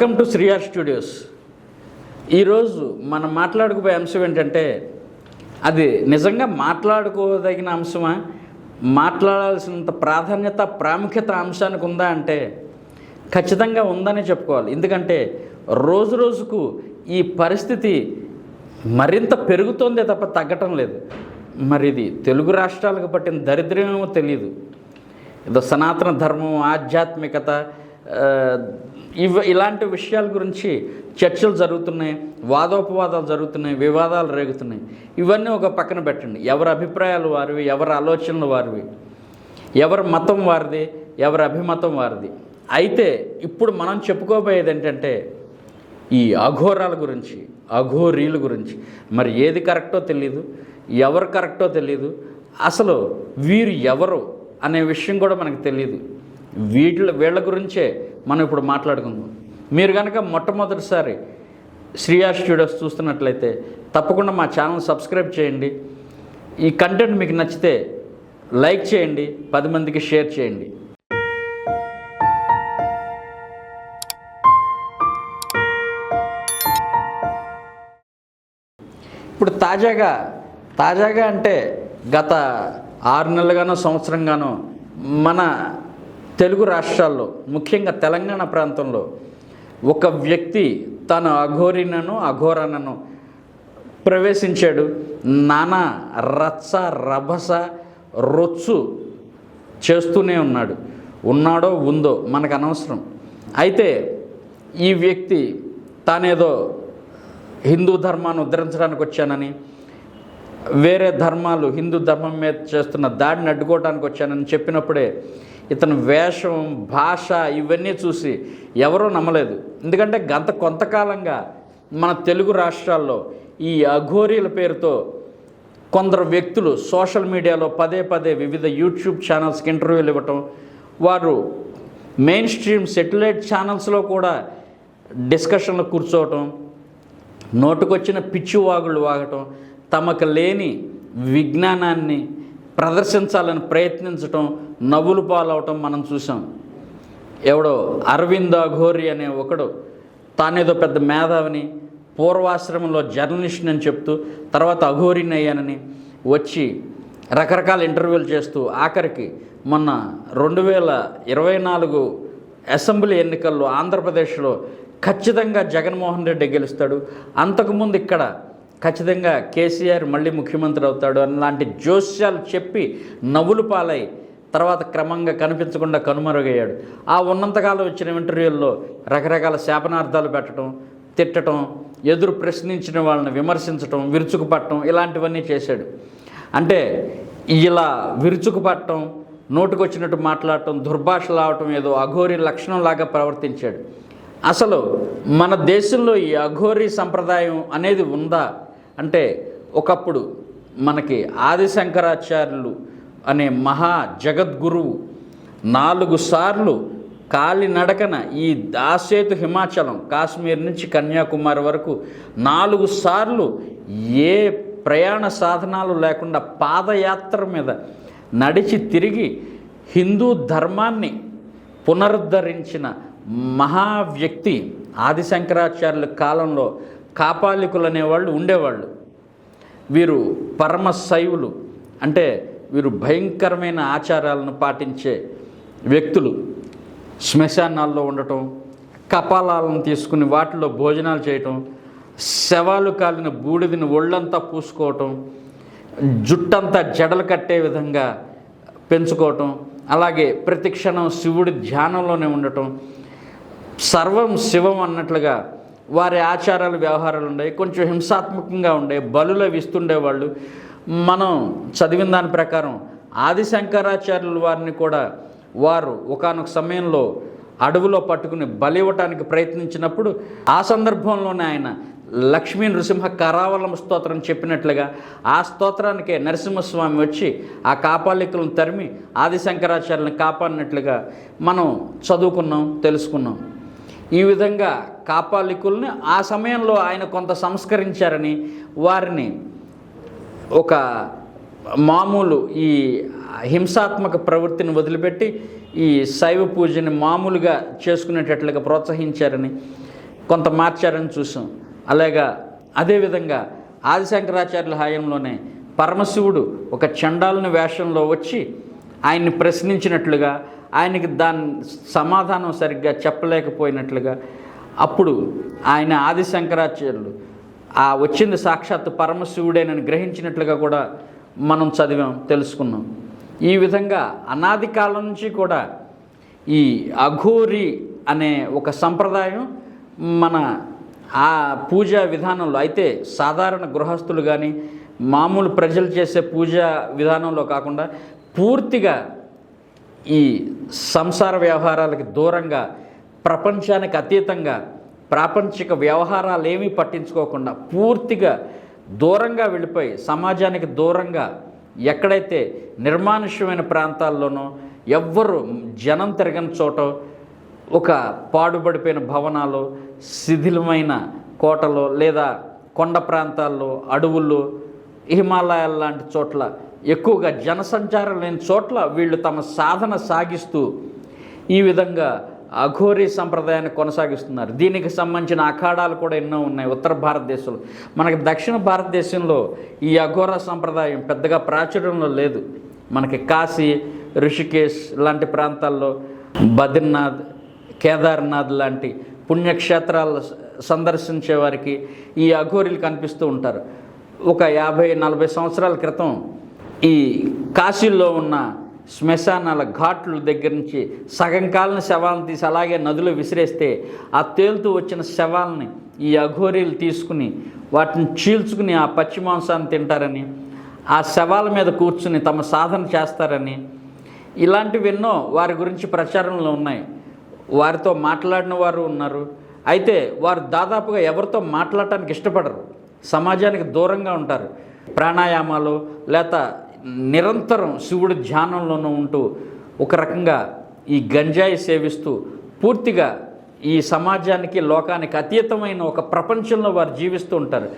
Welcome to శ్రీఆర్ studios ఈరోజు మనం మాట్లాడుకుపోయే అంశం ఏంటంటే అది నిజంగా మాట్లాడుకోదగిన అంశమా? మాట్లాడాల్సినంత ప్రాధాన్యత ప్రాముఖ్యత అంశానికి ఉందా అంటే ఖచ్చితంగా ఉందని చెప్పుకోవాలి. ఎందుకంటే రోజు రోజుకు ఈ పరిస్థితి మరింత పెరుగుతోందే తప్ప తగ్గటం లేదు. మరి ఇది తెలుగు రాష్ట్రాలకు పట్టిన దరిద్రమేమో తెలియదు ఏదో సనాతన ధర్మం ఆధ్యాత్మికత ఇవ ఇలాంటి విషయాల గురించి చర్చలు జరుగుతున్నాయి వాదోపవాదాలు జరుగుతున్నాయి వివాదాలు రేగుతున్నాయి. ఇవన్నీ ఒక పక్కన పెట్టండి. ఎవరి అభిప్రాయాలు వారివి ఎవరి ఆలోచనలు వారివి ఎవరి మతం వారిది ఎవరి అభిమతం వారిది. అయితే ఇప్పుడు మనం చెప్పుకోబోయేది ఏంటంటే ఈ అఘోరాల గురించి అఘోరీల గురించి. మరి ఏది కరెక్టో తెలియదు ఎవరు కరెక్టో తెలియదు అసలు వీరు ఎవరు అనే విషయం కూడా మనకు తెలియదు వీళ్ళ వీళ్ళ గురించే మనం ఇప్పుడు మాట్లాడుకుందాం. మీరు కనుక మొట్టమొదటిసారి శ్రీయా స్టూడియోస్ చూస్తున్నట్లయితే తప్పకుండా మా ఛానల్ సబ్స్క్రైబ్ చేయండి. ఈ కంటెంట్ మీకు నచ్చితే లైక్ చేయండి పది మందికి షేర్ చేయండి. ఇప్పుడు తాజాగా తాజాగా అంటే గత ఆరు నెలలుగానో సంవత్సరంగానో మన తెలుగు రాష్ట్రాల్లో ముఖ్యంగా తెలంగాణ ప్రాంతంలో ఒక వ్యక్తి తన అఘోరినను అఘోరనను ప్రవేశించాడు. నానా రచ్చ రభస రొచ్చు చేస్తూనే ఉన్నాడు. ఉన్నాడో ఉందో మనకు అనవసరం. అయితే ఈ వ్యక్తి తానేదో హిందూ ధర్మాన్ని ఉద్ధరించడానికి వచ్చానని వేరే ధర్మాలు హిందూ ధర్మం మీద చేస్తున్న దాడిని అడ్డుకోవడానికి వచ్చానని చెప్పినప్పుడే ఇతని వేషం భాష ఇవన్నీ చూసి ఎవరూ నమ్మలేదు. ఎందుకంటే గత కొంతకాలంగా మన తెలుగు రాష్ట్రాల్లో ఈ అఘోరీల పేరుతో కొందరు వ్యక్తులు సోషల్ మీడియాలో పదే పదే వివిధ యూట్యూబ్ ఛానల్స్కి ఇంటర్వ్యూలు ఇవ్వటం వారు మెయిన్ స్ట్రీమ్ సెటిలైట్ ఛానల్స్లో కూడా డిస్కషన్లు కూర్చోవటం నోటుకొచ్చిన పిచ్చి వాగులు వాగటం తమకు లేని విజ్ఞానాన్ని ప్రదర్శించాలని ప్రయత్నించటం నవ్వులు పాలవటం మనం చూసాం ఎవడో అరవింద్ అఘోరి అనే ఒకడు తానేదో పెద్ద మేధావిని పూర్వాశ్రమంలో జర్నలిస్ట్ అని చెప్తూ తర్వాత అఘోరిని అయ్యానని వచ్చి రకరకాల ఇంటర్వ్యూలు చేస్తూ ఆఖరికి మొన్న రెండు వేల ఇరవై నాలుగు అసెంబ్లీ ఎన్నికల్లో ఆంధ్రప్రదేశ్లో ఖచ్చితంగా జగన్మోహన్ రెడ్డి గెలుస్తాడు. అంతకుముందు ఇక్కడ ఖచ్చితంగా కేసీఆర్ మళ్ళీ ముఖ్యమంత్రి అవుతాడు అలాంటి జోస్యాలు చెప్పి నవ్వులు పాలై తర్వాత క్రమంగా కనిపించకుండా కనుమరుగయ్యాడు. ఆ ఉన్నంతకాలం వచ్చిన ఇంటర్వ్యూల్లో రకరకాల శాపనార్థాలు పెట్టడం తిట్టడం ఎదురు ప్రశ్నించిన వాళ్ళని విమర్శించడం విరుచుకుపట్టడం ఇలాంటివన్నీ చేశాడు. అంటే ఇలా విరుచుకుపట్టడం నోటుకొచ్చినట్టు మాట్లాడటం దుర్భాషలు అవటం ఏదో అఘోరి లక్షణంలాగా ప్రవర్తించాడు. అసలు మన దేశంలో ఈ అఘోరి సంప్రదాయం అనేది ఉందా? అంటే ఒకప్పుడు మనకి ఆదిశంకరాచార్యులు అనే మహా జగద్గురువు నాలుగు సార్లు కాలినడకన ఈ దాసేతు హిమాచలం కాశ్మీర్ నుంచి కన్యాకుమారి వరకు నాలుగు సార్లు ఏ ప్రయాణ సాధనాలు లేకుండా పాదయాత్ర మీద నడిచి తిరిగి హిందూ ధర్మాన్ని పునరుద్ధరించిన మహా వ్యక్తి ఆదిశంకరాచార్యుల కాలంలో కాపాలికులు అనేవాళ్ళు ఉండేవాళ్ళు. వీరు పరమ శైవులు అంటే వీరు భయంకరమైన ఆచారాలను పాటించే వ్యక్తులు. శ్మశానాల్లో ఉండటం కపాలాలను తీసుకుని వాటిలో భోజనాలు చేయటం శవాలు కాలిన బూడిదని ఒళ్ళంతా పూసుకోవటం జుట్టంతా జడలు కట్టే విధంగా పెంచుకోవటం అలాగే ప్రతి క్షణం శివుడి ధ్యానంలోనే ఉండటం సర్వం శివం అన్నట్లుగా వారి ఆచారాలు వ్యవహారాలు ఉండేవి. కొంచెం హింసాత్మకంగా ఉండే బలులు అవి ఇస్తుండేవాళ్ళు. మనం చదివిన దాని ప్రకారం ఆది శంకరాచార్యులు వారిని కూడా వారు ఒకానొక సమయంలో అడవిలో పట్టుకుని బలి ఇవ్వటానికి ప్రయత్నించినప్పుడు ఆ సందర్భంలోనే ఆయన లక్ష్మీ నృసింహ కరావలం స్తోత్రం చెప్పినట్లుగా ఆ స్తోత్రానికే నరసింహస్వామి వచ్చి ఆ కాపాలికులను తరిమి ఆది శంకరాచార్యులను కాపాడినట్లుగా మనం చదువుకున్నాం తెలుసుకున్నాం. ఈ విధంగా కాపాలికుల్ని ఆ సమయంలో ఆయన కొంత సంస్కరించారని వారిని ఒక మామూలు ఈ హింసాత్మక ప్రవృత్తిని వదిలిపెట్టి ఈ శైవ పూజని మామూలుగా చేసుకునేటట్లుగా ప్రోత్సహించారని కొంత మార్చారని చూసాం. అలాగా అదేవిధంగా ఆదిశంకరాచార్యుల హాయంలోనే పరమశివుడు ఒక చండాలని వేషంలో వచ్చి ఆయన్ని ప్రశ్నించినట్లుగా ఆయనకి దాని సమాధానం సరిగ్గా చెప్పలేకపోయినట్లుగా అప్పుడు ఆయన ఆదిశంకరాచార్యులు ఆ వచ్చింది సాక్షాత్ పరమశివుడేనని గ్రహించినట్లుగా కూడా మనం చదివాం తెలుసుకున్నాం. ఈ విధంగా అనాది కాలం నుంచి కూడా ఈ అఘోరి అనే ఒక సంప్రదాయం మన ఆ పూజా విధానంలో అయితే సాధారణ గృహస్థులు కానీ మామూలు ప్రజలు చేసే పూజా విధానంలో కాకుండా పూర్తిగా ఈ సంసార వ్యవహారాలకి దూరంగా ప్రపంచానికి అతీతంగా ప్రాపంచిక వ్యవహారాలు ఏమీ పట్టించుకోకుండా పూర్తిగా దూరంగా వెళ్ళిపోయి సమాజానికి దూరంగా ఎక్కడైతే నిర్మానుష్యమైన ప్రాంతాల్లోనో ఎవ్వరు జనం తిరగని చోట ఒక పాడుబడిపోయిన భవనాలు శిథిలమైన కోటలో లేదా కొండ ప్రాంతాల్లో అడవుల్లో హిమాలయాల లాంటి చోట్ల ఎక్కువగా జనసంచారం లేని చోట్ల వీళ్ళు తమ సాధన సాగిస్తూ ఈ విధంగా అఘోరీ సంప్రదాయాన్ని కొనసాగిస్తున్నారు. దీనికి సంబంధించిన అఖాడాలు కూడా ఎన్నో ఉన్నాయి. ఉత్తర భారతదేశంలో. మనకి దక్షిణ భారతదేశంలో ఈ అఘోర సంప్రదాయం పెద్దగా ప్రాచుర్యంలో లేదు. మనకి కాశీ ఋషికేశ్ లాంటి ప్రాంతాల్లో బద్రీనాథ్ కేదార్నాథ్ లాంటి పుణ్యక్షేత్రాలు సందర్శించే వారికి ఈ అఘోరీలు కనిపిస్తూ ఉంటారు. ఒక యాభై నలభై సంవత్సరాల క్రితం ఈ కాశీలో ఉన్న శ్మశానాల ఘాట్ల దగ్గర నుంచి సగం కాలిన శవాలను తీసి అలాగే నదిలో విసిరేస్తే ఆ తేలుతూ వచ్చిన శవాలని ఈ అఘోరీలు తీసుకుని వాటిని చీల్చుకుని ఆ పచ్చి మాంసాన్ని తింటారని ఆ శవాల మీద కూర్చుని తమ సాధన చేస్తారని ఇలాంటివి ఎన్నో వారి గురించి ప్రచారంలో ఉన్నాయి. వారితో మాట్లాడిన వారు ఉన్నారు. అయితే వారు దాదాపుగా ఎవరితో మాట్లాడటానికి ఇష్టపడరు. సమాజానికి దూరంగా ఉంటారు. ప్రాణాయామాలు లేక నిరంతరం శివుడు ధ్యానంలోనూ ఉంటూ ఒక రకంగా ఈ గంజాయి సేవిస్తూ పూర్తిగా ఈ సమాజానికి లోకానికి అతీతమైన ఒక ప్రపంచంలో వారు జీవిస్తూ ఉంటారు.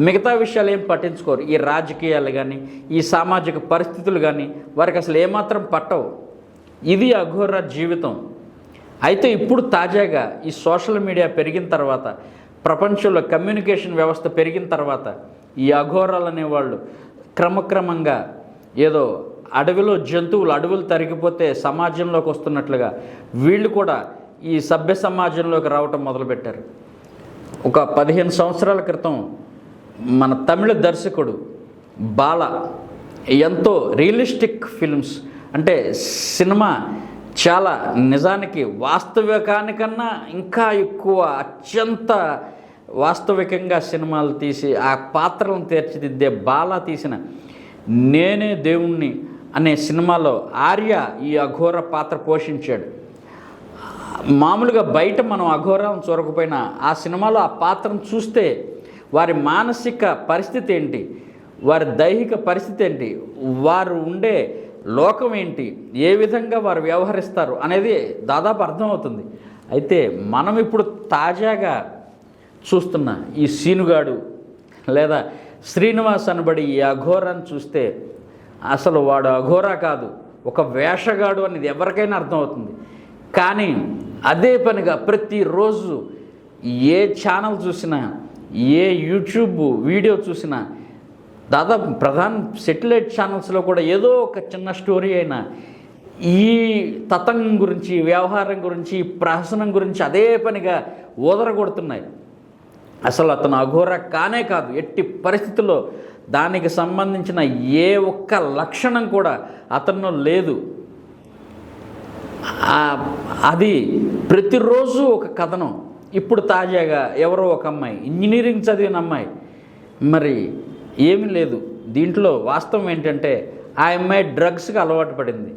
మిగతా విషయాలు ఏం పట్టించుకోరు. ఈ రాజకీయాలు కానీ ఈ సామాజిక పరిస్థితులు కానీ వారికి అసలు ఏమాత్రం పట్టవు. ఇది అఘోర జీవితం. అయితే ఇప్పుడు తాజాగా ఈ సోషల్ మీడియా పెరిగిన తర్వాత ప్రపంచంలో కమ్యూనికేషన్ వ్యవస్థ పెరిగిన తర్వాత ఈ అఘోరాలు అనేవాళ్ళు క్రమక్రమంగా ఏదో అడవిలో జంతువులు అడవులు తరిగిపోతే సమాజంలోకి వస్తున్నట్లుగా వీళ్ళు కూడా ఈ సభ్య సమాజంలోకి రావటం మొదలుపెట్టారు. ఒక పదిహేను సంవత్సరాల క్రితం మన తమిళ దర్శకుడు బాల ఎంతో రియలిస్టిక్ ఫిల్మ్స్ అంటే సినిమా చాలా నిజానికి వాస్తవికానికన్నా ఇంకా ఎక్కువ అత్యంత వాస్తవికంగా సినిమాలు తీసి ఆ పాత్రలను తీర్చిదిద్దే బాల తీసిన నేనే దేవుణ్ణి అనే సినిమాలో ఆర్య ఈ అఘోర పాత్ర పోషించాడు. మామూలుగా బయట మనం అఘోరం చూడకపోయినా ఆ సినిమాలో ఆ పాత్రను చూస్తే వారి మానసిక పరిస్థితి ఏంటి? వారి దైహిక పరిస్థితి ఏంటి? వారు ఉండే లోకం ఏంటి? ఏ విధంగా వారు వ్యవహరిస్తారు అనేది దాదాపు అర్థమవుతుంది. అయితే మనం ఇప్పుడు తాజాగా చూస్తున్న ఈ సీనుగాడు లేదా శ్రీనివాస్ అనబడి ఈ అఘోరాన్ని చూస్తే అసలు వాడు అఘోరా కాదు ఒక వేషగాడు అనేది ఎవరికైనా అర్థమవుతుంది. కానీ అదే పనిగా ప్రతిరోజు ఏ ఛానల్ చూసినా ఏ యూట్యూబ్ వీడియో చూసినా దాదాపు ప్రధాన సెటిలైట్ ఛానల్స్లో కూడా ఏదో ఒక చిన్న స్టోరీ అయినా ఈ తతంగం గురించి వ్యవహారం గురించి ప్రహసనం గురించి అదే పనిగా ఊదరగొడుతున్నాయి అసలు అతను అఘోర కానే కాదు ఎట్టి పరిస్థితుల్లో దానికి సంబంధించిన ఏ ఒక్క లక్షణం కూడా అతను లేదు. అది ప్రతిరోజు ఒక కథనం. ఇప్పుడు తాజాగా ఎవరో ఒక అమ్మాయి ఇంజనీరింగ్ చదివిన అమ్మాయి. మరి ఏమీ లేదు. దీంట్లో వాస్తవం ఏంటంటే ఆ అమ్మాయి డ్రగ్స్కి అలవాటు పడింది.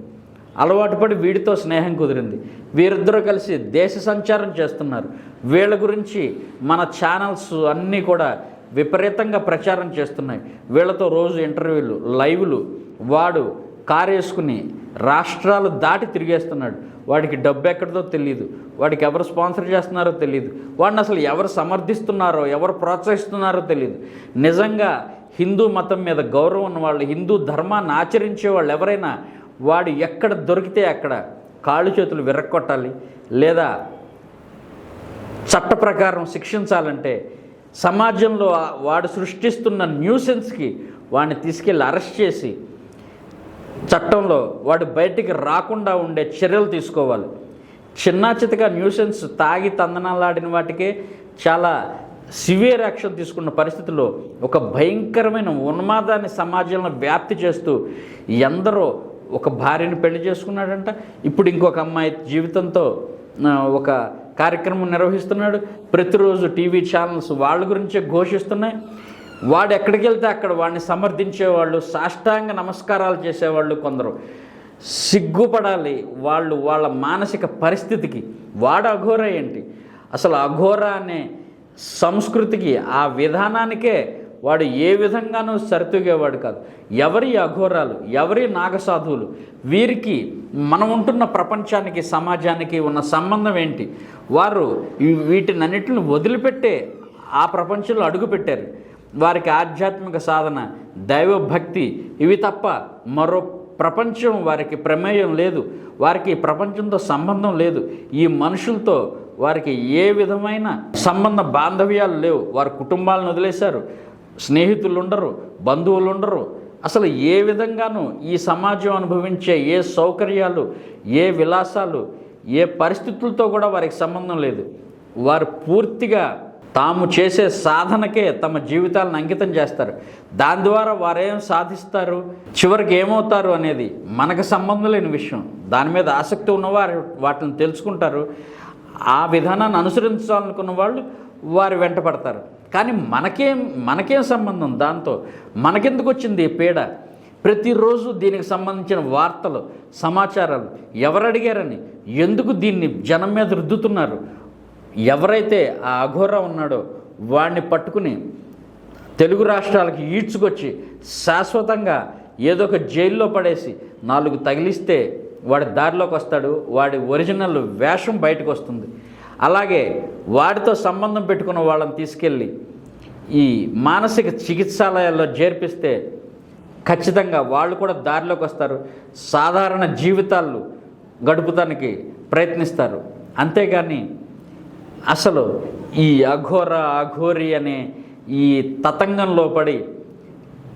అలవాటు పడి వీడితో స్నేహం కుదిరింది. వీరిద్దరూ కలిసి దేశ సంచారం చేస్తున్నారు. వీళ్ళ గురించి మన ఛానల్స్ అన్నీ కూడా విపరీతంగా ప్రచారం చేస్తున్నాయి. వీళ్ళతో రోజు ఇంటర్వ్యూలు లైవ్లు. వాడు కారు వేసుకుని రాష్ట్రాలు దాటి తిరిగేస్తున్నాడు. వాడికి డబ్బు ఎక్కడిదో తెలియదు వాడికి ఎవరు స్పాన్సర్ చేస్తున్నారో తెలియదు వాడిని అసలు ఎవరు సమర్థిస్తున్నారో ఎవరు ప్రోత్సహిస్తున్నారో తెలియదు నిజంగా హిందూ మతం మీద గౌరవం ఉన్న వాళ్ళు హిందూ ధర్మాన్ని ఆచరించే వాళ్ళు ఎవరైనా వాడు ఎక్కడ దొరికితే అక్కడ కాళ్ళు చేతులు విరక్కొట్టాలి లేదా చట్ట ప్రకారం శిక్షించాలంటే సమాజంలో వాడు సృష్టిస్తున్న న్యూసెన్స్కి వాడిని తీసుకెళ్ళి అరెస్ట్ చేసి చట్టంలో వాడు బయటికి రాకుండా ఉండే చర్యలు తీసుకోవాలి. చిన్నాచితగా న్యూసెన్స్ తాగి తందనాలాడిన వాటికే చాలా సివియర్ యాక్షన్ తీసుకున్న పరిస్థితుల్లో ఒక భయంకరమైన ఉన్మాదాన్ని సమాజంలో వ్యాప్తి చేస్తూ ఎందరో ఒక భార్యను పెళ్ళి చేసుకున్నాడంట. ఇప్పుడు ఇంకొక అమ్మాయి జీవితంతో ఒక కార్యక్రమం నిర్వహిస్తున్నాడు. ప్రతిరోజు టీవీ ఛానల్స్ వాళ్ళ గురించే ఘోషిస్తున్నాయి. వాడు ఎక్కడికి వెళ్తే అక్కడ వాడిని సమర్థించేవాళ్ళు సాష్టాంగ నమస్కారాలు చేసేవాళ్ళు కొందరు. సిగ్గుపడాలి వాళ్ళు వాళ్ళ మానసిక పరిస్థితికి. వాడు అఘోర ఏంటి? అసలు అఘోర అనే సంస్కృతికి ఆ విధానానికే వాడు ఏ విధంగానూ సరితూగేవాడు కాదు. ఎవరి అఘోరాలు ఎవరి నాగసాధువులు వీరికి మనం ఉంటున్న ప్రపంచానికి సమాజానికి ఉన్న సంబంధం ఏంటి? వారు వీటినన్నిటిని వదిలిపెట్టే ఆ ప్రపంచంలో అడుగుపెట్టారు. వారికి ఆధ్యాత్మిక సాధన దైవభక్తి ఇవి తప్ప మరో ప్రపంచం వారికి ప్రమేయం లేదు. వారికి ప్రపంచంతో సంబంధం లేదు. ఈ మనుషులతో వారికి ఏ విధమైన సంబంధ బాంధవ్యాలు లేవు. వారి కుటుంబాలను వదిలేశారు. స్నేహితులు ఉండరు బంధువులు ఉండరు అసలు ఏ విధంగానూ ఈ సమాజం అనుభవించే ఏ సౌకర్యాలు ఏ విలాసాలు ఏ పరిస్థితులతో కూడా వారికి సంబంధం లేదు. వారు పూర్తిగా తాము చేసే సాధనకే తమ జీవితాలను అంకితం చేస్తారు. దాని ద్వారా వారేం సాధిస్తారు చివరికి ఏమవుతారు అనేది మనకు సంబంధం లేని విషయం. దాని మీద ఆసక్తి ఉన్నవారు వాటిని తెలుసుకుంటారు. ఆ విధానాన్ని అనుసరించాలనుకున్న వాళ్ళు వారు వెంట పడతారు. కానీ మనకేం మనకేం సంబంధం దాంతో? మనకెందుకు వచ్చింది ఈ పీడ? ప్రతిరోజు దీనికి సంబంధించిన వార్తలు సమాచారాలు ఎవరు అడిగారని ఎందుకు దీన్ని జనం మీద రుద్దుతున్నారు? ఎవరైతే ఆ అఘోర ఉన్నాడో వాడిని పట్టుకుని తెలుగు రాష్ట్రాలకు ఈడ్చుకొచ్చి శాశ్వతంగా ఏదో ఒక జైల్లో పడేసి నాలుగు తగిలిస్తే వాడి దారిలోకి వస్తాడు వాడి ఒరిజినల్ వేషం బయటకు వస్తుంది. అలాగే వాడితో సంబంధం పెట్టుకున్న వాళ్ళని తీసుకెళ్ళి ఈ మానసిక చికిత్సాలయాల్లో చేర్పిస్తే ఖచ్చితంగా వాళ్ళు కూడా దారిలోకి వస్తారు. సాధారణ జీవితాలు గడుపుతానికి ప్రయత్నిస్తారు. అంతేగాని అసలు ఈ అఘోర అఘోరి అనే ఈ తతంగంలో పడి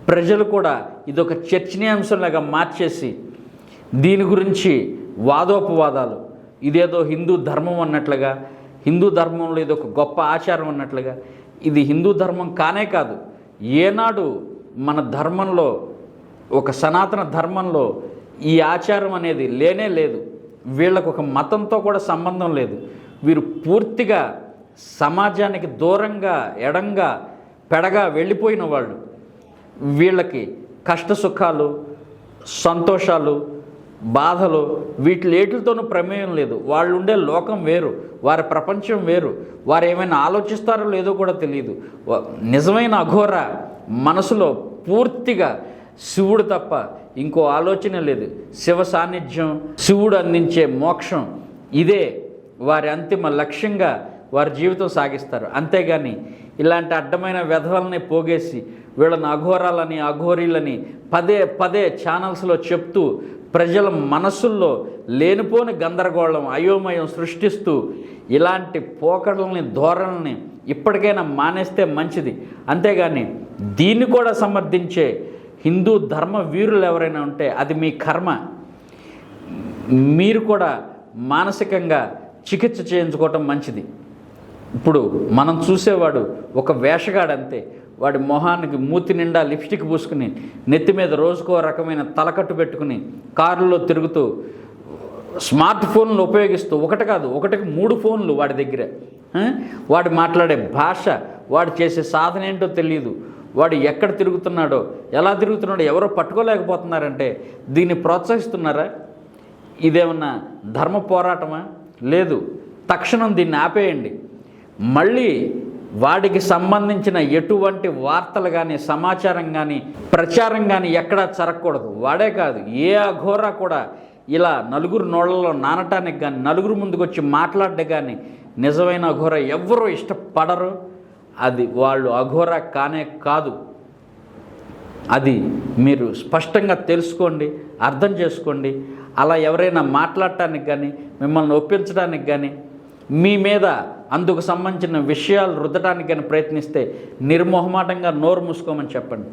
ప్రజలు కూడా ఇదొక చర్చనీయాంశంలాగా మార్చేసి దీని గురించి వాదోపవాదాలు ఇదేదో హిందూ ధర్మం అన్నట్లుగా హిందూ ధర్మంలో ఇది ఒక గొప్ప ఆచారం అన్నట్లుగా ఇది హిందూ ధర్మం కానే కాదు. ఏనాడు మన ధర్మంలో ఒక సనాతన ధర్మంలో ఈ ఆచారం అనేది లేనే లేదు. వీళ్ళకు ఒక మతంతో కూడా సంబంధం లేదు. వీరు పూర్తిగా సమాజానికి దూరంగా ఎడంగా పెడగా వెళ్ళిపోయిన వాళ్ళు. వీళ్ళకి కష్ట సుఖాలు సంతోషాలు బాధలు వీటిలేటితోనూ ప్రమేయం లేదు. వాళ్ళు ఉండే లోకం వేరు వారి ప్రపంచం వేరు. వారు ఏమైనా ఆలోచిస్తారో లేదో కూడా తెలియదు నిజమైన అఘోర మనసులో పూర్తిగా శివుడు తప్ప ఇంకో ఆలోచన లేదు. శివ సాన్నిధ్యం శివుడు అందించే మోక్షం ఇదే వారి అంతిమ లక్ష్యంగా వారి జీవితం సాగిస్తారు. అంతేగాని ఇలాంటి అడ్డమైన వ్యధవల్ని పోగేసి వీళ్ళని అఘోరాలని అఘోరీలని పదే పదే ఛానల్స్లో చెప్తూ ప్రజల మనసుల్లో లేనిపోని గందరగోళం అయోమయం సృష్టిస్తూ ఇలాంటి పోకడల్ని ధోరణల్ని ఇప్పటికైనా మానేస్తే మంచిది. అంతేగాని దీన్ని కూడా సమర్థించే హిందూ ధర్మ వీరులు ఎవరైనా ఉంటే అది మీ కర్మ. మీరు కూడా మానసికంగా చికిత్స చేయించుకోవటం మంచిది. ఇప్పుడు మనం చూసేవాడు ఒక వేషగాడంతే. వాడి మొహానికి మూతి నిండా లిప్స్టిక్ పూసుకుని నెత్తి మీద రోజుకో రకమైన తలకట్టు పెట్టుకుని కారులో తిరుగుతూ స్మార్ట్ ఫోన్లు ఉపయోగిస్తూ ఒకటి కాదు ఒకటికి మూడు ఫోన్లు వాడి దగ్గర. వాడు మాట్లాడే భాష వాడు చేసే సాధన ఏంటో తెలియదు వాడు ఎక్కడ తిరుగుతున్నాడో ఎలా తిరుగుతున్నాడో ఎవరో పట్టుకోలేకపోతున్నారంటే దీన్ని ప్రోత్సహిస్తున్నారా? ఇదేమన్నా ధర్మ పోరాటమా? లేదు. తక్షణం దీన్ని ఆపేయండి. మళ్ళీ వాడికి సంబంధించిన ఎటువంటి వార్తలు కానీ సమాచారం కానీ ప్రచారం కానీ ఎక్కడా జరగకూడదు. వాడే కాదు ఏ అఘోరా కూడా ఇలా నలుగురు నోళ్ళలో నానటానికి కానీ నలుగురు ముందుకొచ్చి మాట్లాడడం కానీ నిజమైన అఘోర ఎవ్వరూ ఇష్టపడరు. అది వాళ్ళు అఘోర కానే కాదు. అది మీరు స్పష్టంగా తెలుసుకోండి అర్థం చేసుకోండి. అలా ఎవరైనా మాట్లాడటానికి కానీ మిమ్మల్ని ఒప్పించడానికి కానీ మీ మీద అందుకు సంబంధించిన విషయాలు రుద్దడానికి కానీ ప్రయత్నిస్తే నిర్మోహమాటంగా నోరు మూసుకోమని చెప్పండి.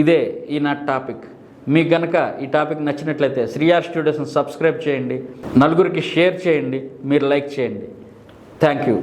ఇదే ఈనాటి టాపిక్. మీకు గనక ఈ టాపిక్ నచ్చినట్లయితే శ్రీఆర్ స్టూడియోస్ని సబ్స్క్రైబ్ చేయండి. నలుగురికి షేర్ చేయండి. మీరు లైక్ చేయండి. Thank you.